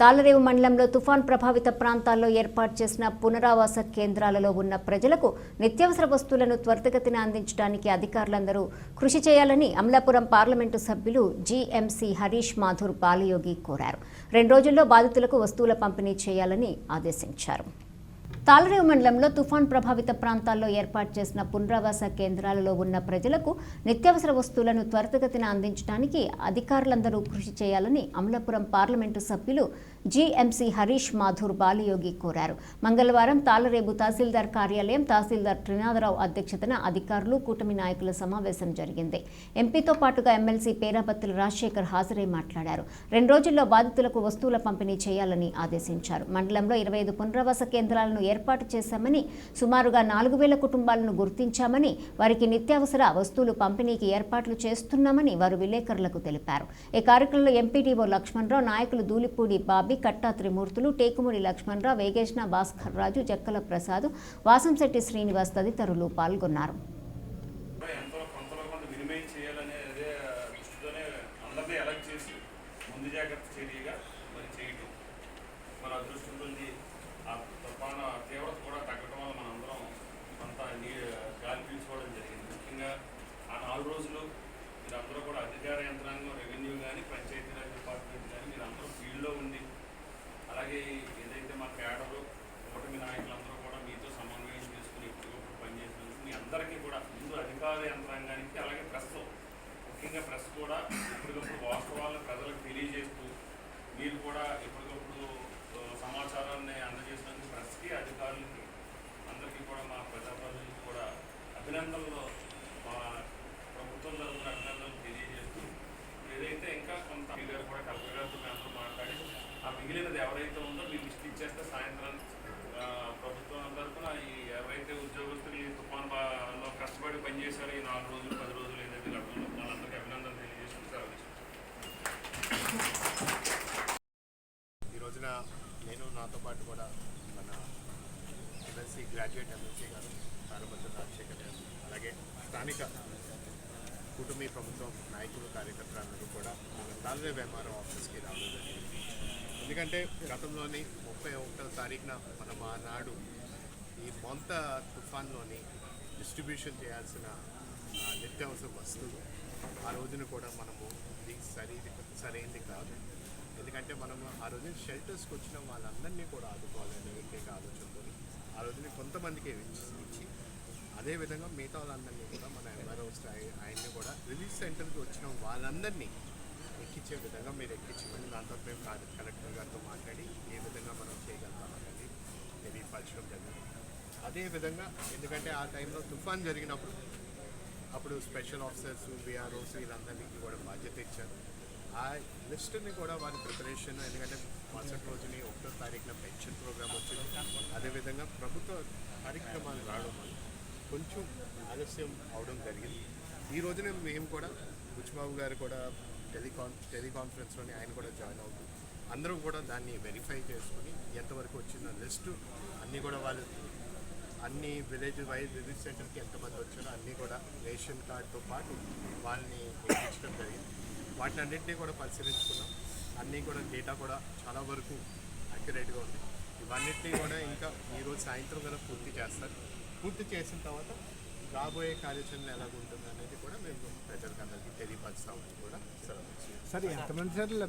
తాళరేవు మండలంలో తుఫాన్ ప్రభావిత ప్రాంతాల్లో ఏర్పాటు చేసిన పునరావాస కేంద్రాలలో ఉన్న ప్రజలకు నిత్యావసర వస్తువులను త్వరితగతిన అందించడానికి అధికారులందరూ కృషి చేయాలని అమలాపురం పార్లమెంటు సభ్యులు జీఎంసీ హరీష్ మాధుర్ బాలయోగి కోరారు. రెండు రోజుల్లో బాధితులకు వస్తువుల పంపిణీ చేయాలని ఆదేశించారు. తాళరేవు మండలంలో తుఫాన్ ప్రభావిత ప్రాంతాల్లో ఏర్పాటు చేసిన పునరావాస కేంద్రాలలో ఉన్న ప్రజలకు నిత్యావసర వస్తువులను త్వరితగతిన అందించడానికి అధికారులందరూ కృషి చేయాలని అమలాపురం పార్లమెంటు సభ్యులు జీఎంసీ హరీష్ మాధూర్ బాలయోగి కోరారు. మంగళవారం తాలరేబు తహసీల్దార్ కార్యాలయం తహసీల్దార్ త్రినాథరావు అధ్యక్షతన అధికారులు కూటమి నాయకుల సమావేశం జరిగింది. ఎంపీతో పాటుగా ఎమ్మెల్సీ పేరాపత్తుల రాజశేఖర్ హాజరై మాట్లాడారు. రెండు రోజుల్లో బాధితులకు వస్తువుల పంపిణీ చేయాలని ఆదేశించారు. మండలంలో ఇరవై ఐదు పునరావాస కేంద్రాలను ఏర్పాటు చేశామని సుమారుగా నాలుగు వేల కుటుంబాలను గుర్తించామని వారికి నిత్యావసర వస్తువులు పంపిణీకి ఏర్పాట్లు చేస్తున్నామని వారు విలేకరులకు తెలిపారు. ఈ కార్యక్రమంలో ఎంపీటీఓ లక్ష్మణరావు నాయకులు దూలిపూడి బాబీ కట్టా త్రిమూర్తులు టేకుమూడి లక్ష్మణరావు వేగేష్ణ భాస్కర్ రాజు జక్కల ప్రసాద్ వాసంశెట్టి శ్రీనివాస్ తదితరులు పాల్గొన్నారు కూడా ఎంతో కొంతలో కొంత వినిమయం చేయాలనే అదే దృష్టితోనే అందరినీ ఎలక్ట్ చేసి ముందు జాగ్రత్త చర్యగా మరి చేయటం మన అదృష్టం కొద్ది ఆ తుఫాను తీవ్రత కూడా తగ్గడం వల్ల మనందరం కొంత నీ గాలి పీల్చుకోవడం జరిగింది ముఖ్యంగా ఆ నాలుగు రోజులు మీరందరూ కూడా అధికార యంత్రాంగం రెవెన్యూ కానీ పంచాయతీరాజ్ డిపార్ట్మెంట్ కానీ మీరందరూ ఫీల్డ్లో ఉండి అలాగే ఏదైతే మా కేడరు కూటమి నాయకులందరూ కూడా మీతో సమన్వయం చేసుకుని ఎప్పటికప్పుడు పనిచేసినందుకు మీ అందరికీ కూడా ముందు అధికార యంత్రాంగానికి అలాగే ప్రెస్ ముఖ్యంగా ప్రెస్ కూడా ఎప్పటికప్పుడు వాస్తవాలను ప్రజలకు తెలియజేస్తూ మీరు కూడా ఎప్పటికప్పుడు సమాచారాన్ని అందజేసినందుకు ప్రెస్కి అధికారులకి అందరికీ కూడా మా ప్రజాప్రతినిధులకు కూడా అభినందనలు మా ప్రభుత్వం తరఫున అభినందనలు తెలియ ఏదైతే ఇంకా కొంత గారు కూడా కలెక్టర్ గారితో మేము అందరూ మాట్లాడి ఆ మిగిలినది ఎవరైతే ఉందో మీరు లిస్ట్ ఇచ్చేస్తే సాయంత్రం ప్రభుత్వం తరఫున ఈ ఎవరైతే ఉద్యోగస్తులు ఈ తుఫాన్ కష్టపడి పనిచేశారో ఈ నాలుగు రోజులు పది రోజులు ఏదైతే గడుపుతుందో వాళ్ళందరికీ అభినందన తెలియజేస్తూ ఈ రోజున నేను నాతో పాటు కూడా మన ఎమ్మెల్సీ గ్రాడ్యుయేట్ ఎమ్మెల్సీ గారు తారపత్రి రాజశేఖర్ గారు అలాగే స్థానిక కుటుంబీ ప్రభుత్వం నాయకులు కార్యకర్తలందరూ కూడా మన తాజా వ్యవహారం ఆఫీస్కి రావడం జరిగింది. ఎందుకంటే గతంలోని ముప్పై ఒకటో తారీఖున మనం ఆనాడు ఈ మొంత తుఫాన్లోని డిస్ట్రిబ్యూషన్ చేయాల్సిన నిత్యావసర వస్తువులు ఆ రోజున కూడా మనము ఇది సరి సరైనది కాదు. ఎందుకంటే మనం ఆ రోజున షెల్టర్స్కి వచ్చిన వాళ్ళందరినీ కూడా ఆదుకోవాలనే ఏకైక ఆలోచనతో ఆ రోజున కొంతమందికి ఇచ్చి అదేవిధంగా మిగతా వాళ్ళందరినీ కూడా మన ఎంఆర్ఓ ఆయన్ని కూడా రిలీజ్ సెంటర్కి వచ్చిన వాళ్ళందరినీ ఎక్కించే విధంగా మీరు ఎక్కించమని దాంతో మేము కలెక్టర్ గారితో మాట్లాడి ఏ విధంగా మనం చేయగలుగుతామనేది తెలియపరచడం జరిగింది. అదేవిధంగా ఎందుకంటే ఆ టైంలో తుఫాన్ జరిగినప్పుడు అప్పుడు స్పెషల్ ఆఫీసర్స్ బీఆర్ఓస్ వీళ్ళందరికీ కూడా బాధ్యత ఇచ్చారు. ఆ లిస్ట్ని కూడా వారి ప్రిపరేషన్ ఎందుకంటే మరుసటి రోజుని ఒకటో తారీఖున పెన్షన్ ప్రోగ్రామ్ వచ్చింది. అదేవిధంగా ప్రభుత్వ కార్యక్రమాలు రావడం వల్ల కొంచెం ఆలస్యం అవడం జరిగింది. ఈ రోజున మేము కూడా బుచ్చిబాబు గారు కూడా టెలికాన్ టెలికాన్ఫరెన్స్లోనే ఆయన కూడా జాయిన్ అవుతూ అందరూ కూడా దాన్ని వెరిఫై చేసుకుని ఎంతవరకు వచ్చిందో లిస్టు అన్నీ కూడా వాళ్ళు అన్ని విలేజ్ వైజ్ రిలీజ్ సెంటర్కి ఎంతమంది వచ్చారో అన్నీ కూడా రేషన్ కార్డుతో పాటు వాళ్ళని ఎక్కించడం జరిగింది. వాటిని అన్నింటినీ కూడా పరిశీలించుకున్నాం. అన్నీ కూడా డేటా కూడా చాలా వరకు అక్యురేట్గా ఉంది. ఇవన్నిటినీ కూడా ఇంకా ఈరోజు సాయంత్రం కల్లా పూర్తి చేస్తారు. పూర్తి చేసిన తర్వాత రాబోయే కార్యాచరణ ఎలాగ ఉంటుంది అనేది కూడా మేము ప్రజలకు అందరికీ తెలియపరుస్తామని కూడా సెలవు సరే ఎంతమంది సార్